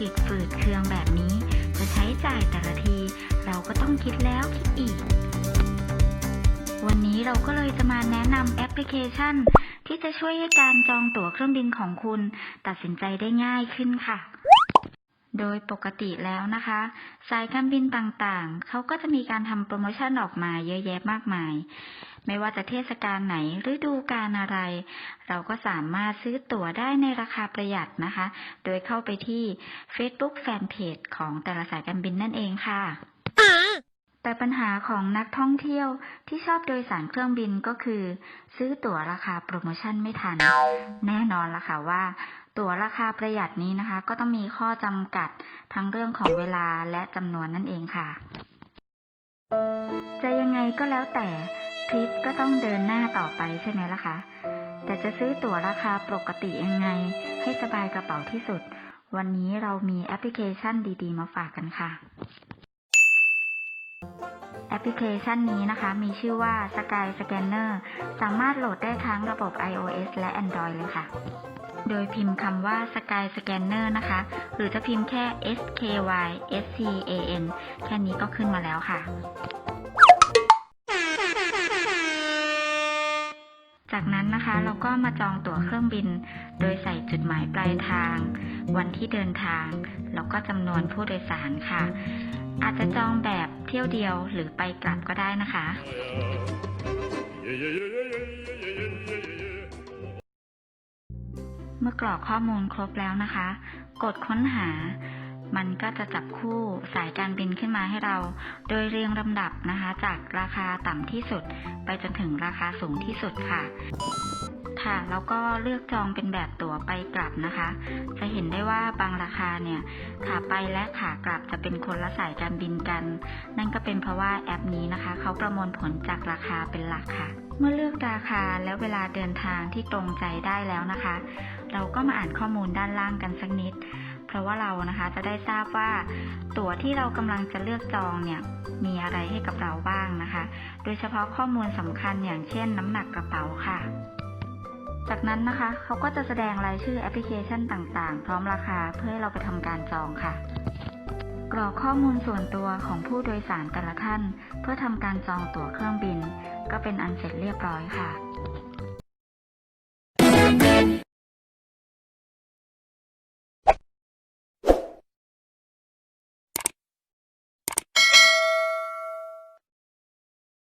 กิจฝืดเคืองแบบนี้ จะใช้จ่ายแต่ละที เราก็ต้องคิดแล้วคิดอีก วันนี้เราก็เลยจะมาแนะนำแอปพลิเคชัน ที่จะช่วยให้การจองตั๋วเครื่องบินของคุณ ตัดสินใจได้ง่ายขึ้นค่ะโดยปกติแล้วนะคะ สายการบินต่างๆ เขาก็จะมีการทำโปรโมชั่นออกมาเยอะแยะมากมาย ไม่ว่าจะเทศกาลไหนฤดูกาลอะไร เราก็สามารถซื้อตั๋วได้ในราคาประหยัดนะคะ โดยเข้าไปที่ Facebook Fanpage ของแต่ละสายการบินนั่นเองค่ะแต่ปัญหาของนักท่องเที่ยวที่ชอบโดยสารเครื่องบินก็คือ ซื้อตั๋วราคาโปรโมชั่นไม่ทัน แน่นอนละค่ะว่า ตั๋วราคาประหยัดนี้นะคะ ก็ต้องมีข้อจำกัดทั้งเรื่องของเวลาและจำนวนนั่นเองค่ะ จะยังไงก็แล้วแต่ ทริปก็ต้องเดินหน้าต่อไปใช่ไหมล่ะคะ แต่จะซื้อตั๋วราคาปกติยังไง ให้สบายกระเป๋าที่สุด วันนี้เรามีแอปพลิเคชันดีๆ มาฝากกันค่ะ แอปพลิเคชันนี้นะคะ มีชื่อว่า Sky Scanner สามารถโหลดได้ทั้งระบบ iOS และ Android เลยค่ะ โดยพิมพ์คำว่า Sky Scanner นะคะ หรือจะพิมพ์แค่ S K Y S C A N แค่นี้ก็ขึ้นมาแล้วค่ะ จากนั้นนะคะเราก็มาจองตั๋วเครื่องบิน โดยใส่จุดหมายปลายทาง วันที่เดินทาง แล้วก็จำนวนผู้โดยสารค่ะ อาจจะจองแบบเที่ยวเดียวหรือไปกลับก็ได้นะคะ เมื่อกรอกข้อมูลครบแล้วนะคะ กดค้นหา มันก็จะจับคู่สายการบินขึ้นมาให้เรา โดยเรียงลำดับนะคะ จากราคาต่ำที่สุด ไปจนถึงราคาสูงที่สุดค่ะ ค่ะแล้วก็เลือกจองเป็นแบบตั๋วไปกลับนะคะ จะเห็นได้ว่าบางราคาเนี่ยขาไปและขากลับจะเป็นคนละสายการบินกัน นั่นก็เป็นเพราะว่าแอปนี้นะคะเขาประมวลผลจากราคาเป็นหลักค่ะเมื่อเลือกราคาและเวลาเดินทางที่ตรงใจได้แล้วนะคะ เราก็มาอ่านข้อมูลด้านล่างกันสักนิด เพราะว่าเรานะคะจะได้ทราบว่า ตั๋วที่เรากำลังจะเลือกจองเนี่ยมีอะไรให้กับเราบ้างนะคะ โดยเฉพาะข้อมูลสำคัญอย่างเช่นน้ำหนักกระเป๋าค่ะ จากนั้นนะคะเขาก็จะแสดงรายชื่อแอปพลิเคชันต่างๆ พร้อมราคาเพื่อให้เราไปทำการจองค่ะ กรอกข้อมูลส่วนตัวของผู้โดยสารแต่ละท่าน เพื่อทำการจองตั๋วเครื่องบิน ก็เป็นอันเสร็จเรียบร้อยค่ะ